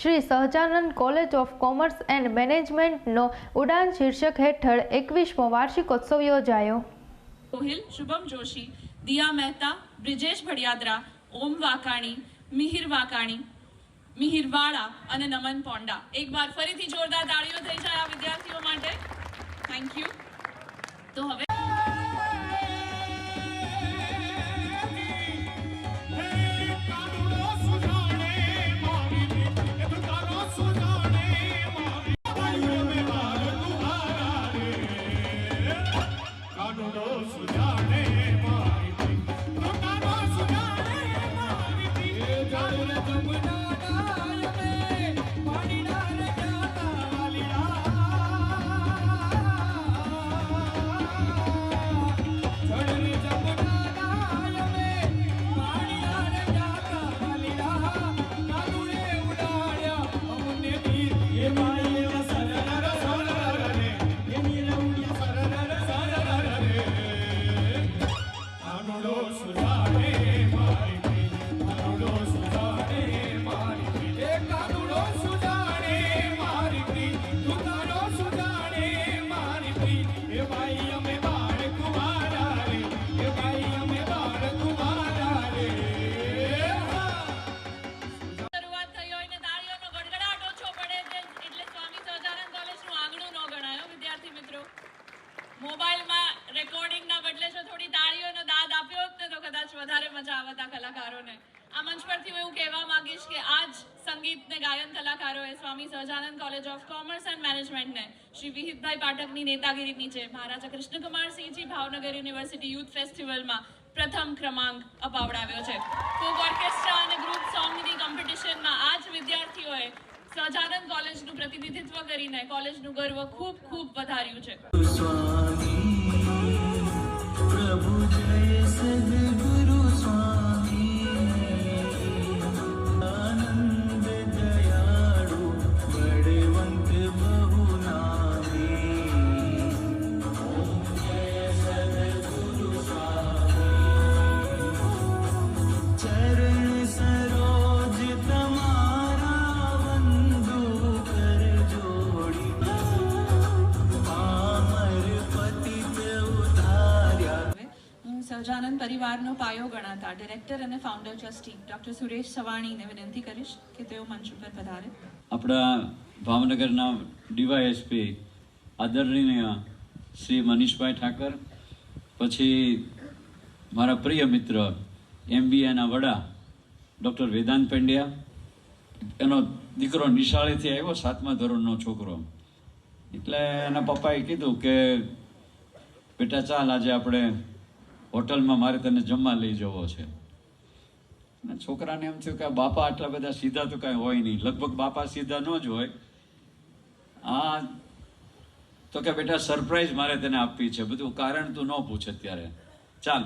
Shri Sahajanand college of commerce and મેનેજમેન્ટનો ઉડાન શીર્ષક હેઠળ એકવીસમો વાર્ષિકોત્સવ યોજાયો. ગોહિલ શુભમ જોશી, દિયા મહેતા, બ્રિજેશ ભડિયાદરા, ઓમ વાકાણી, મિહિર વાકાણી મિહિરવાળા અને નમન પોંડા. એક વાર ફરીથી જોરદાર તાળીઓ થઈ જાય આ વિદ્યાર્થીઓ માટે. થેન્ક યુ તો હવે શ્રી વિહિતભાઈ પાઠકની નેતાગીરી નીચે મહારાજા કૃષ્ણકુમારસિંહજી ભાવનગર યુનિવર્સિટી યુથ ફેસ્ટિવલમાં પ્રથમ ક્રમાંક અપાવડાવ્યો છે. ફોક ઓર્કેસ્ટ્રા અને ગ્રુપ સોંગની કોમ્પિટિશનમાં આ જ વિદ્યાર્થીઓએ સહજાનંદ કોલેજનું પ્રતિનિધિત્વ કરીને કોલેજનું ગર્વ ખૂબ ખૂબ વધાર્યું છે. પરિવારનો પાયો ગણાતા ડિરેક્ટર અને ફાઉન્ડર ટ્રસ્ટી ડોક્ટર સુરેશ સવાણીને વિનંતી કરીશ કે તેઓ મંચ ઉપર પધારે. આપણા ભાવનગરના ડીવાયએસપી આદરણીય શ્રી મનીષભાઈ ઠાકર, પછી મારા પ્રિય મિત્ર એમબીએના વડા ડૉક્ટર વેદાંત પંડ્યા, એનો દીકરો નિશાળેથી આવ્યો, સાતમા ધોરણનો છોકરો. એટલે એના પપ્પાએ કીધું કે, બેટા, ચાલ, આજે આપણે હોટલમાં મારે તને જમવા લઈ જવો છે. અને છોકરાને એમ થયું કે બાપા આટલા બધા સીધા તો કાંઈ હોય નહીં. લગભગ બાપા સીધા ન જ હોય. આ તો કે બેટા સરપ્રાઈઝ મારે તને આપવી છે. બધું કારણ તું ન પૂછ અત્યારે ચાલ.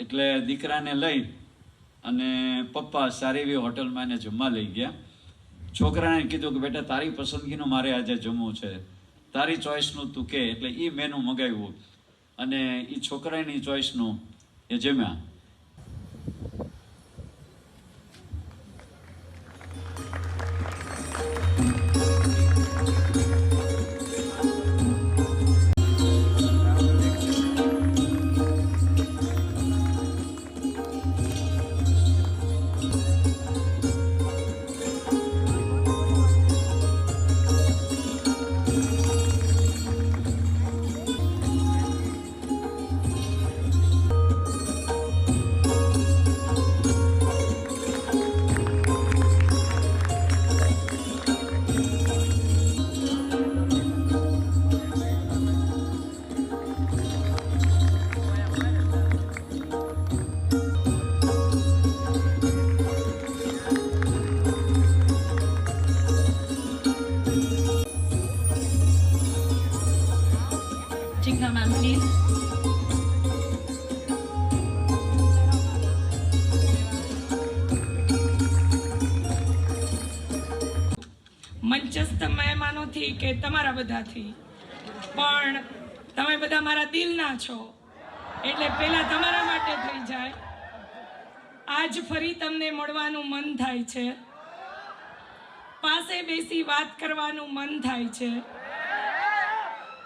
એટલે દીકરાને લઈ અને પપ્પા સારી એવી હોટલમાં એને જમવા લઈ ગયા. છોકરાને કીધું કે બેટા તારી પસંદગીનું મારે આજે જમવું છે. તારી ચોઈસનું તું કે. એટલે એ મેનુ મગાવ્યું. અને એ છોકરાની ચોઈસનું એ જમ્યા. મહેમાનોથી કે તમારા બધાથી. પણ તમે બધા મારા દિલના છો. એટલે પહેલાં તમારા માટે થઈ જાય. આજ ફરી તમને મળવાનું મન થાય છે. પાસે બેસી વાત કરવાનું મન થાય છે.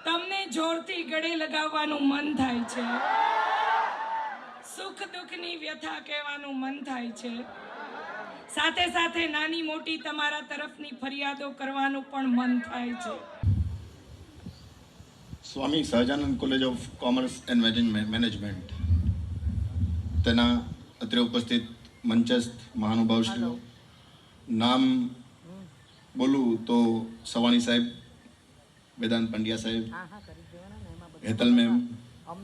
તમને જોરથી ગળે લગાવવાનું મન થાય છે. સુખ દુઃખની વ્યથા કહેવાનું મન થાય છે. સાથે સાથે નાની મોટી તમારા તરફની ફરિયાદો કરવાનું પણ મન થાય છે. Swami Sahajanand college of commerce and management તેના અત્રે ઉપસ્થિત મંચસ્થ મહાનુભાવશ્રીઓ. નામ બોલું તો સવાણી સાહેબ વેદાંત પંડ્યા સાહેબ હેતલ મેમ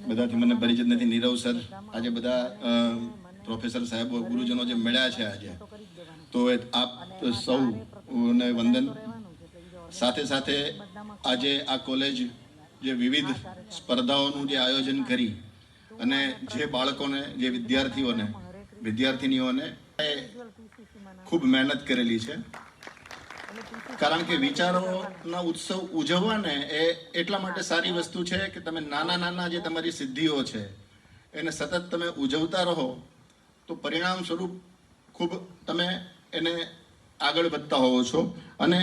બધાથી મને પરિચિત નથી નીરવ સર આજે બધા પ્રોફેસર સાહેબો ગુરુજનો જે મળ્યા છે આજે. તો એ આપ સૌને વંદન. સાથે સાથે આજે આ કોલેજ જે વિવિધ સ્પર્ધાઓનું જે આયોજન કરી અને જે બાળકોને જે વિદ્યાર્થીઓને વિદ્યાર્થિનીઓને ખૂબ મહેનત કરેલી છે. કારણ કે વિચારોના ઉત્સવ ઉજવવાને એ એટલા માટે સારી વસ્તુ છે કે તમે નાના નાના જે તમારી સિદ્ધિઓ છે એને સતત તમે ઉજવતા રહો તો પરિણામ સ્વરૂપ ખૂબ તમે એને આગળ વધતા હોવો છો. અને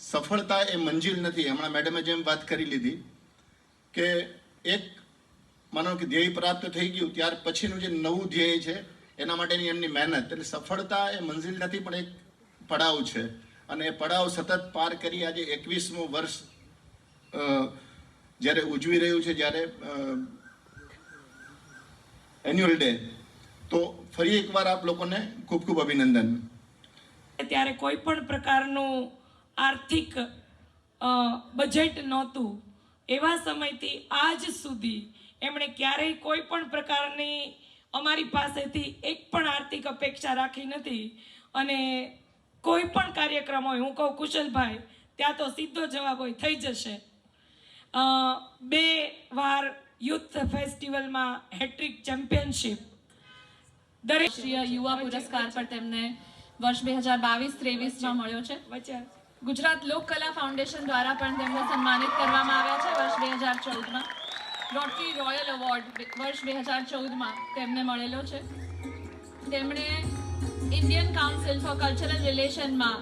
સફળતા એ મંજિલ નથી. હમણાં મેડમે જેમ વાત કરી લીધી કે એક માનો કે ધ્યેય પ્રાપ્ત થઈ ગયું, ત્યાર પછીનું જે નવું ધ્યેય છે, એના માટેની એમની મહેનત. એટલે સફળતા એ મંજિલ નથી, પણ એક પડાવ છે. અને એ પડાવ સતત પાર કરી આજે એકવીસમું વર્ષ જ્યારે ઉજવી રહ્યું છે, જ્યારે એન્યુઅલ ડે. તો ફરી એકવાર આપ લોકોને ખૂબ ખૂબ અભિનંદન. ત્યારે કોઈ પણ પ્રકારનું આર્થિક બજેટ નહોતું. એવા સમયથી આજ સુધી એમણે ક્યારેય કોઈ પણ પ્રકારની અમારી પાસેથી એક પણ આર્થિક અપેક્ષા રાખી નથી. અને કોઈ પણ કાર્યક્રમ હોય, હું કહું કુશલભાઈ, ત્યાં તો સીધો જવાબ હોય, થઈ જશે. બે વાર યુથ ફેસ્ટિવલમાં હેટ્રિક ચેમ્પિયનશિપ. દરેક યુવા પુરસ્કાર પર તેમને વર્ષ બે હજાર બાવીસ ત્રેવીસમાં મળ્યો છે. વચ્ચે. ગુજરાત લોકકલા ફાઉન્ડેશન દ્વારા પણ તેમને સન્માનિત કરવામાં આવ્યા છે વર્ષ બે હજાર ચૌદમાં. રોટરી રોયલ એવોર્ડ વર્ષ બે હજાર ચૌદમાં તેમને મળેલો છે. તેમણે ઇન્ડિયન કાઉન્સિલ ફોર કલ્ચરલ રિલેશનમાં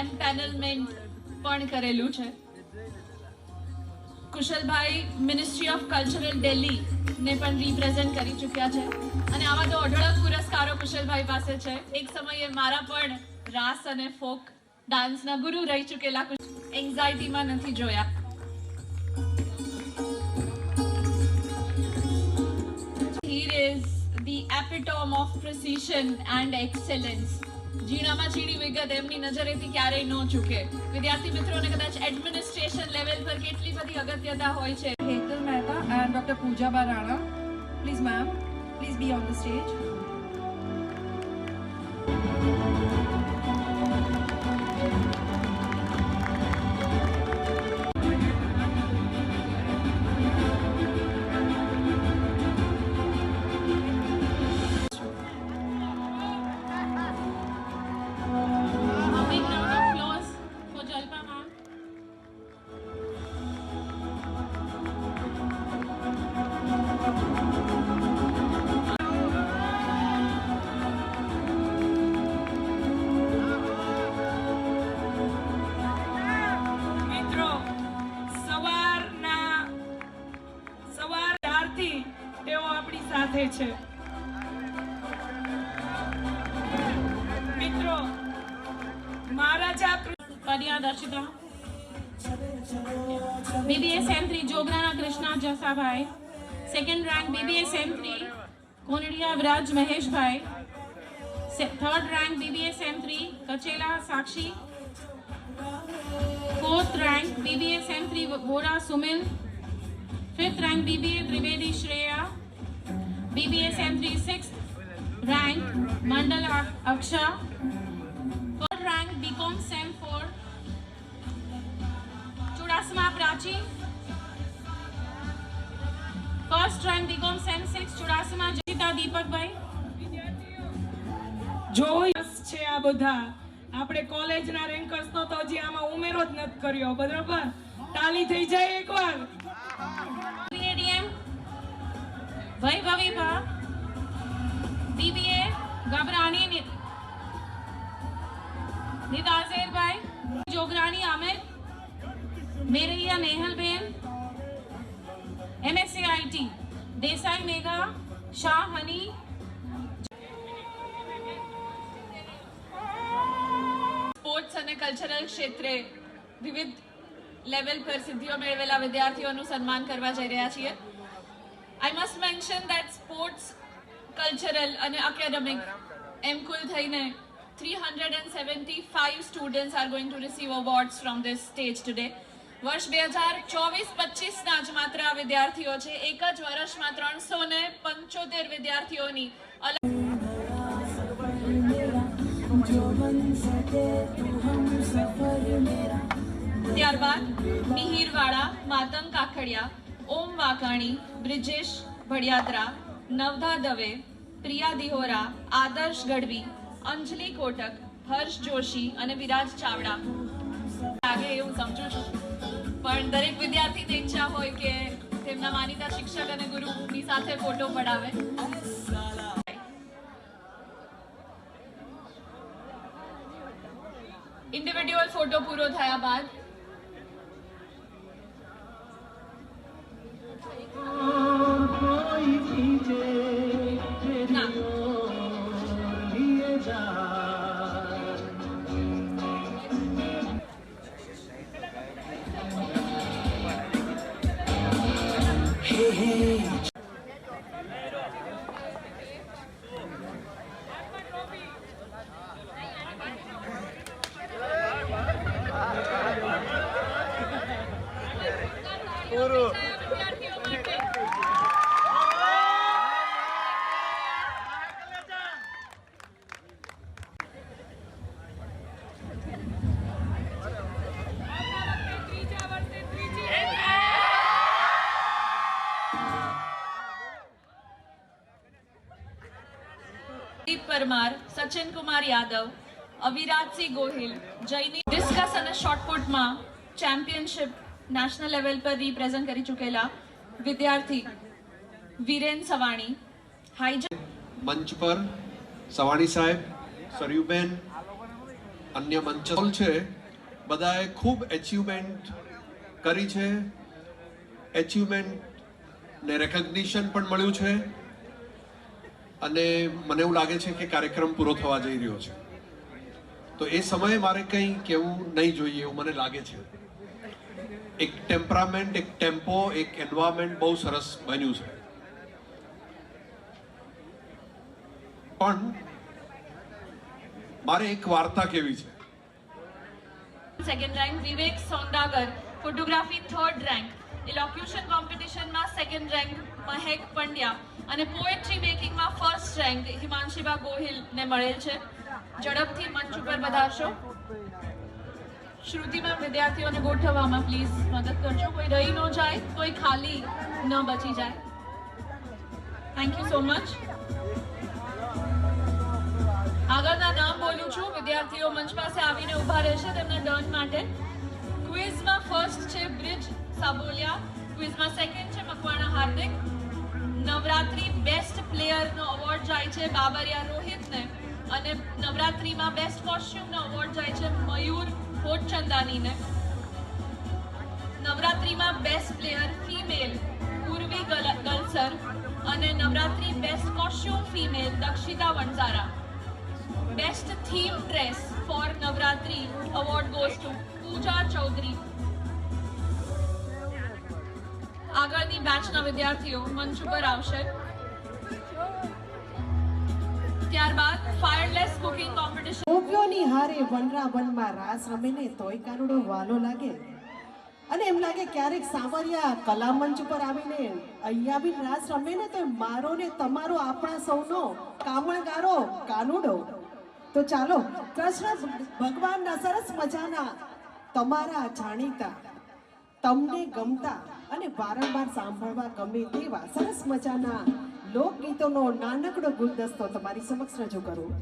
એમ પેનલમેન્ટ પણ કરેલું છે. Kushalbhai ministry of cultural Delhi પણ રિપ્રેઝેન્ટ કરી ચૂક્યા છે. અને આવા તો અઢળક પુરસ્કારો કુશલભાઈ પાસે છે. એક સમયે મારા પણ રાસ અને ફોક ડાન્સના ગુરુ રહી ચૂકેલા એન્ઝાયટીમાં નથી જોયા. Here is the epitome of precision and excellence. ઝીણામાં ઝીણી વિગત એમની નજરેથી ક્યારેય ન ચૂકે વિદ્યાર્થી મિત્રોને કદાચ એડમિનિસ્ટ્રેશન લેવલ પર કેટલી બધી અગત્યતા હોય છે? Hetal Mehta and doctor Poojaba Rana. Please ma'am please be on the stage. સાથે છે. મિત્રો, મહારાજા કન્યા BBS M three Jograna Krishna Jasabhai. Second rank BBS M three Kondiya Vraj Maheshbhai. Third rank BBS M three Kachela Sakshi. Fourth rank BBS M three Bora Sumil. Fifth rank BBA Trivedi Shreya. M three six rank Mandal Aksha Third rank BCom SEM 4 Chudasma Prachi. First rank BCom SEM 6 Chudasma Jita Deepak bhai જોઈ છે આ બધા આપણે કોલેજના રેન્કર્સનો તો હજી આમાં ઉમેરો જ નથી કર્યો બરાબર તાલી થઈ જાય એકવાર Vaibhavi Bha. BBA Gabrani Nid Nidazir Bhai. Jograni Aamir Meraiya Nehalben MSc IT Desai Megha Shah Honey sports અને કલ્ચરલ ક્ષેત્રે વિવિધ લેવલ પર સિદ્ધિઓ મેળવેલા વિદ્યાર્થીઓનું સન્માન કરવા જઈ રહ્યા છીએ I must mention that sports cultural અને એકેડેમિક એમ કુલ થઈને three hundred and seventy five students are going to receive awards from this stage today વર્ષ બે હજાર ચોવીસ પચીસના જ માત્ર આ વિદ્યાર્થીઓ છે. એક જ વર્ષમાં ત્રણસો ને પંચોતેર વિદ્યાર્થીઓની ત્યારબાદ મિહિરવાડા માતંગ કાકડિયા ઓમ વાકાણી બ્રિજેશ ભડિયાત્રા નવધા દવે, પ્રિયા દિહોરા, આદર્શ ગઢવી, અંજલિ કોટક, હર્ષ જોશી અને વિરાજ ચાવડા. લાગે એવું સમજુ છું. પણ દરેક વિદ્યાર્થીની ઈચ્છા હોય કે તેમના માનીતા શિક્ષક અને ગુરુની સાથે ફોટો પડાવે. ઇન્ડિવિડ્યુઅલ ફોટો પૂરો થયા બાદ દીપ પરમાર સચિન કુમાર યાદવ અવિરાજસિંહ ગોહિલ જૈની ડિસ્કસ અને શોર્ટપુટમાં ચેમ્પિયનશિપ નેશનલ લેવલ પર રિપ્રેઝન્ટ કરી ચૂકેલા વિદ્યાર્થી વિરેન સવાણી. હાઈ મંચ પર સવાણી સાહેબ, સરયુબેન, અન્ય મંચ છે. બધાએ ખૂબ એચિવમેન્ટ કરી છે. એચિવમેન્ટ ને રેકગ્નિશન પણ મળ્યું છે. અને મને એવું લાગે છે કે કાર્યક્રમ પૂરો થવા જઈ રહ્યો છે. તો એ સમયે મારે કંઈ કહેવું નહીં જોઈએ એવું મને લાગે છે. એક ટેમ્પરામેન્ટ એક ટેમ્પો એક એન્વાયરમેન્ટ બહુ સરસ બન્યું છે. પણ મારે એક વાર્તા કેવી છે? Second rank Vivek Sondagar photography third rank elocution કોમ્પિટિશનમાં second rank Mahek Pandya અને પોએટ્રી મેકિંગમાં ફર્સ્ટ રેન્ક હિમાંશીબા ગોહિલને મળેલ છે. ઝડપથી મંચ ઉપર પધારશો શ્રુતિમાં વિદ્યાર્થીઓને ગોઠવવામાં પ્લીઝ મદદ કરજો. કોઈ રહી ન જાય, કોઈ ખાલી ન બચી જાય. થેન્ક યુ સો મચ આગળના નામ બોલું છું. વિદ્યાર્થીઓ મંચ પાસે આવીને ઊભા રહેશે તેમના ટર્ન માટે. ક્વિઝમાં ફર્સ્ટ છે બ્રિજ સાબોલિયા. ક્વિઝમાં સેકન્ડ છે મકવાણા હાર્દિક. નવરાત્રી બેસ્ટ પ્લેયરનો અવોર્ડ જાય છે બાબરિયા રોહિતને. અને નવરાત્રીમાં બેસ્ટ કોસ્ટ્યુમનો અવોર્ડ જાય છે મયુર હોટચંદાનીને નવરાત્રીમાં બેસ્ટ પ્લેયર ફિમેલ પૂર્વી ગલ- ગલસર અને Navratri best costume female Dakshita Vanzara. Best theme dress for Navratri award goes to Pooja Chaudhary. આગળની બેચના વિદ્યાર્થીઓ મંચ ઉપર આવશે. ત્યારબાદ ફાયરલેસ કુકિંગ કોમ્પિટિશન ગોપીઓની હારે વનરા વનમાં રાસ રમે ને તોય કાનુડો વાલો લાગે. અને એમ લાગે ક્યારેક સાંવરિયા કલામંચ ઉપર આવીને, અહીંયા બી રાસ રમે ને તો મારો ને તમારો, આપણા સૌનો કામણગારો કાનુડો. તો ચાલો, કૃષ્ણ ભગવાનના સરસ મજાના તમારા જાણીતા, તમને ગમતા અને વારંવાર સાંભળવા ગમે તેવા સરસ મજાના લોકગીતોનો નાનકડો ગુલદસ્તો તમારી સમક્ષ રજૂ કરું.